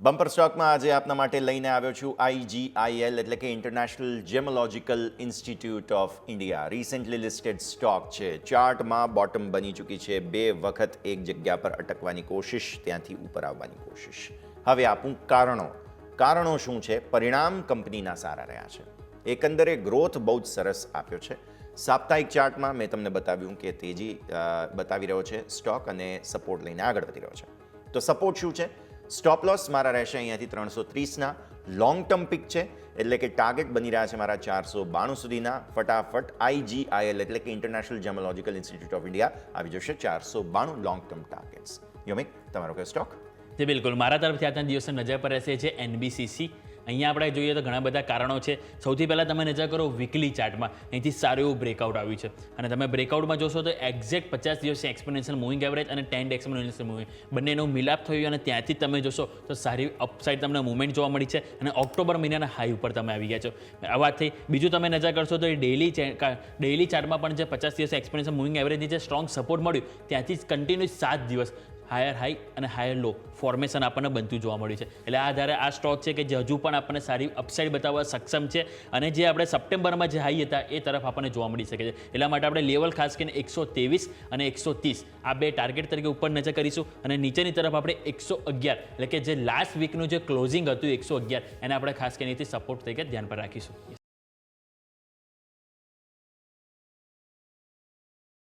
Bumper સ્ટોકમાં આજે આપના માટે લઈને આવ્યો છું આઈજીઆઈએલ એટલે કે international gemological institute of India recently listed stock છે. ચાર્ટમાં બોટમ બની ચૂકી છે. બે વખત એક જગ્યા પર અટકવાની કોશિશ, ત્યાંથી ઉપર આવવાની કોશિશ. હવે આપું કારણો. કારણો શું છે? પરિણામ કંપનીના સારા રહ્યા છે. એકંદરે ગ્રોથ બહુ જ સરસ આપ્યો છે. સાપ્તાહિક ચાર્ટમાં મેં તમને બતાવ્યું કે તેજી બતાવી રહ્યો છે સ્ટોક અને સપોર્ટ લઈને આગળ વધી રહ્યો છે. તો સપોર્ટ શું છે? સ્ટોપ લોસ મારા રહેશે અહીંયાથી ત્રણસો ત્રીસના. લોંગ ટર્મ પિક છે, એટલે કે ટાર્ગેટ બની રહ્યા છે મારા ચારસો બાણું સુધીના. ફટાફટ આઈજીઆઈએલ એટલે કે international gemological institute of India આવી જશે ચારસો બાણું લોંગ ટર્મ ટાર્ગેટ્સ યોમિક તમારો કયો સ્ટોક તે બિલકુલ. મારા તરફથી આજના દિવસે નજર પર રહેશે છે એનબીસીસી અહીંયા આપણે જોઈએ તો ઘણા બધા કારણો છે. સૌથી પહેલાં તમે નજર કરો વીકલી ચાર્ટમાં અહીંથી સારું એવું બ્રેકઆઉટ આવ્યું છે. અને તમે બ્રેકઆઉટમાં જોશો તો એક્ઝેક્ટ પચાસ દિવસની એક્સપોનેન્શિયલ મૂવિંગ એવરેજ અને ટેન એક્સપોનેન્શિયલ મૂવિંગ બંનેનો મિલાપ થયું અને ત્યાંથી તમે જોશો તો સારી અપસાઇડ તમને મૂવમેન્ટ જોવા મળી છે અને ઓક્ટોબર મહિનાના હાઈ ઉપર તમે આવી ગયા છો. આ વાત થઈ બીજું તમે નજર કરશો તો ડેલી ડેલી ચાર્ટમાં પણ જે પચાસ દિવસ એક્સપોનેન્શિયલ મૂવિંગ એવરેજની જે સ્ટ્રોંગ સપોર્ટ મળ્યું, ત્યાંથી કન્ટિન્યુઅસ સાત દિવસ હાયર હાઈ અને હાયર લો ફોર્મેશન આપણને બનતું જોવા મળ્યું છે. એટલે આ આધારે આ સ્ટોક છે કે જે હજુ પણ આપણને સારી અપસાઇડ બતાવવા સક્ષમ છે અને જે આપણે સપ્ટેમ્બરમાં જે હાઈ હતા એ તરફ આપણને જોવા મળી શકે છે. એટલા માટે આપણે લેવલ ખાસ કરીને એકસો ત્રેવીસ અને એકસો ત્રીસ આ બે ટાર્ગેટ તરીકે ઉપર નજર કરીશું અને નીચેની તરફ આપણે એકસો અગિયાર એટલે કે જે લાસ્ટ વીકનું જે ક્લોઝિંગ હતું એકસો અગિયાર એને આપણે ખાસ કરીને સપોર્ટ તરીકે ધ્યાન પર રાખીશું.